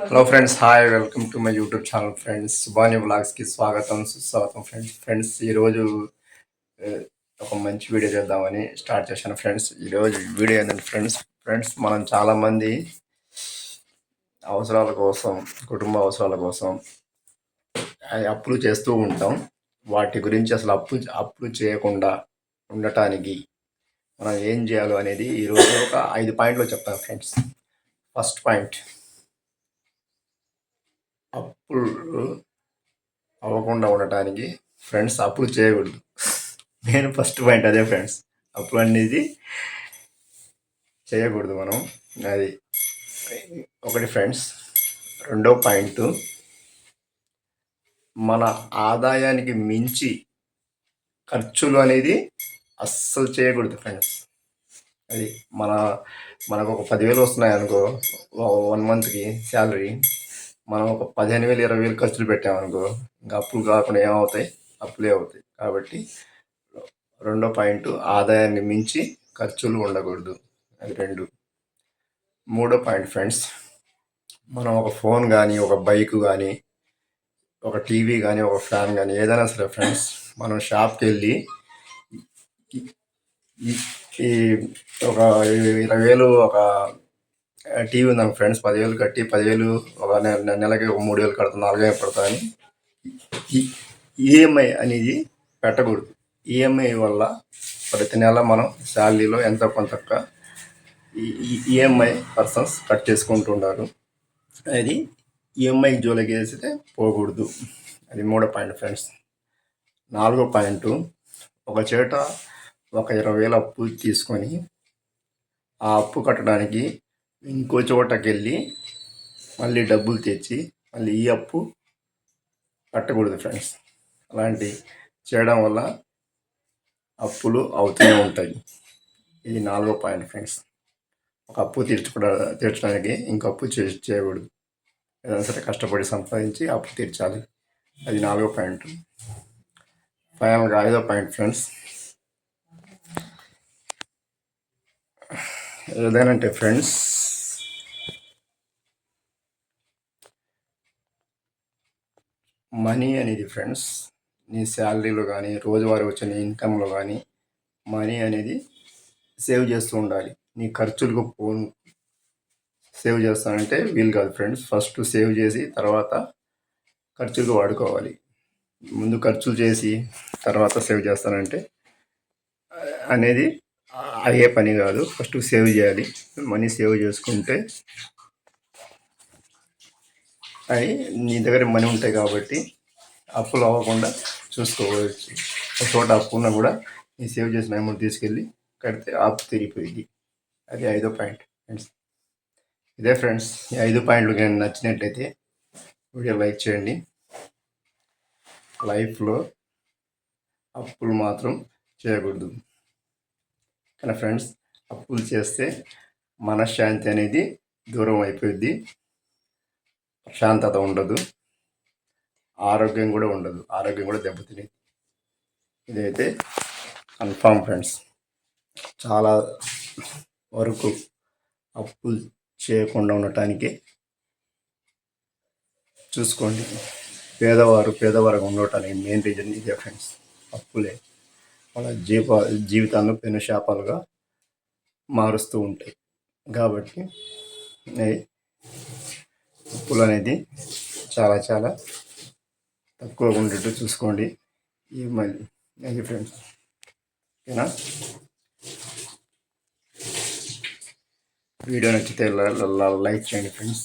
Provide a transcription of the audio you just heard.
Hello friends hi welcome to my YouTube channel friends Subani బ్లాగ్స్కి స్వాగతం సుస్వాగతం friends friends ఈరోజు ఒక మంచి వీడియో చేద్దామని స్టార్ట్ చేశాను ఫ్రెండ్స్ ఈరోజు వీడియో ఏంటంటే ఫ్రెండ్స్ ఫ్రెండ్స్ మనం చాలామంది అవసరాల కోసం కుటుంబ అవసరాల కోసం అప్పులు చేస్తూ ఉంటాం. వాటి గురించి అసలు అప్పు అప్పులు చేయకుండా ఉండటానికి మనం ఏం చేయాలో అనేది ఈరోజు ఒక ఐదు పాయింట్లు చెప్తాను ఫ్రెండ్స్ ఫస్ట్ పాయింట్ అప్పులు అవ్వకుండా ఉండటానికి ఫ్రెండ్స్ అప్పులు చేయకూడదు. నేను ఫస్ట్ పాయింట్ అదే ఫ్రెండ్స్ అప్పులు అనేది చేయకూడదు మనం. అది ఒకటి ఫ్రెండ్స్ రెండో పాయింట్ మన ఆదాయానికి మించి ఖర్చులు అనేది అస్సలు చేయకూడదు ఫ్రెండ్స్ అది మన మనకు ఒక పదివేలు వస్తున్నాయి అనుకో వన్ మంత్కి శాలరీ మనం ఒక పదిహేను వేలు ఇరవై వేలు ఖర్చులు పెట్టామనుకో ఇంకా అప్పులు కాకుండా ఏమవుతాయి? అప్పులే అవుతాయి. కాబట్టి రెండో పాయింట్ ఆదాయాన్ని మించి ఖర్చులు ఉండకూడదు. అది రెండు. మూడో పాయింట్ ఫ్రెండ్స్ మనం ఒక ఫోన్ కానీ ఒక బైక్ కానీ ఒక టీవీ కానీ ఒక ఫ్యాన్ కానీ ఏదైనా సరే ఫ్రెండ్స్ మనం షాప్కి వెళ్ళి ఈ- ఈ- ఒక ఇరవై వేలు ఒక టీవీ ఉందాం ఫ్రెండ్స్ పదివేలు కట్టి పదివేలు ఒక నెల నెలకి ఒక మూడు వేలు కడతాం నాలుగు వేలు పడతా అని ఈఎంఐ అనేది పెట్టకూడదు. ఈఎంఐ వల్ల ప్రతి నెల మనం శాలరీలో ఎంతో కొంత ఈఎంఐ పర్సన్స్ కట్ చేసుకుంటూ అది ఈఎంఐ జోలికి వేస్తే పోకూడదు. అది మూడో పాయింట్ ఫ్రెండ్స్. నాలుగో పాయింట్ ఒక చేట ఒక ఇరవై వేల అప్పు తీసుకొని ఆ అప్పు కట్టడానికి ఇంకో చోటకి వెళ్ళి మళ్ళీ డబ్బులు తెచ్చి మళ్ళీ ఈ అప్పు కట్టకూడదు ఫ్రెండ్స్. అలాంటి చేయడం వల్ల అప్పులు అవుతూనే ఉంటాయి. ఇది నాలుగో పాయింట్ ఫ్రెండ్స్. ఒక అప్పు తీర్చుకోవడా తీర్చడానికి ఇంకో అప్పు చే చేయకూడదు. ఏదైనా సరే కష్టపడి సంపాదించి అప్పు తీర్చాలి. అది నాలుగో పాయింట్. ఫైనల్గా ఐదో పాయింట్ ఫ్రెండ్స్. ఏదైనంటే ఫ్రెండ్స్ మనీ అనేది ఫ్రెండ్స్ నీ శాలరీలో కానీ రోజువారీ వచ్చిన ఇన్కంలో కానీ మనీ అనేది సేవ్ చేస్తూ ఉండాలి. నీ ఖర్చులకు ఫోన్ సేవ్ చేస్తానంటే వీలు కాదు ఫ్రెండ్స్. ఫస్ట్ సేవ్ చేసి తర్వాత ఖర్చులకు వాడుకోవాలి. ముందు ఖర్చులు చేసి తర్వాత సేవ్ చేస్తానంటే అనేది అయ్యే పని కాదు. ఫస్ట్ సేవ్ చేయాలి. మనీ సేవ్ చేసుకుంటే అవి నీ దగ్గర మనీ ఉంటాయి కాబట్టి అప్పులు అవ్వకుండా చూసుకోవచ్చు. ఒక చోట అప్పు ఉన్నా కూడా నీ సేవ్ చేసిన అమౌంట్ తీసుకెళ్ళి కడితే అప్పు తిరిగిపోయింది అది ఐదో పాయింట్ ఫ్రెండ్స్. ఇదే ఫ్రెండ్స్ ఈ ఐదు పాయింట్లు కానీ నచ్చినట్లయితే వీడియో లైక్ చేయండి. లైఫ్లో అప్పులు మాత్రం చేయకూడదు. కానీ ఫ్రెండ్స్ అప్పులు చేస్తే మనశ్శాంతి అనేది దూరం అయిపోయింది ప్రశాంతత ఉండదు. ఆరోగ్యం కూడా ఉండదు. ఆరోగ్యం కూడా దెబ్బతినేది ఇదైతే కన్ఫామ్ ఫ్రెండ్స్. చాలా వరకు అప్పులు చేయకుండా ఉండటానికి చూసుకోండి. పేదవారు పేదవారు ఉండటానికి మెయిన్ రీజన్ ఇదే ఫ్రెండ్స్. అప్పులే. వాళ్ళ జీవ జీవితాలను పెను శాపాలుగా మారుస్తూ ఉంటాయి. కాబట్టి ఉప్పులు అప్పులు అనేది చాలా చాలా తక్కువ ఉండేట్టు చూసుకోండి. ఈ మళ్ళీ అది ఫ్రెండ్స్ ఓకేనా? వీడియో నచ్చితే లైక్ చేయండి ఫ్రెండ్స్.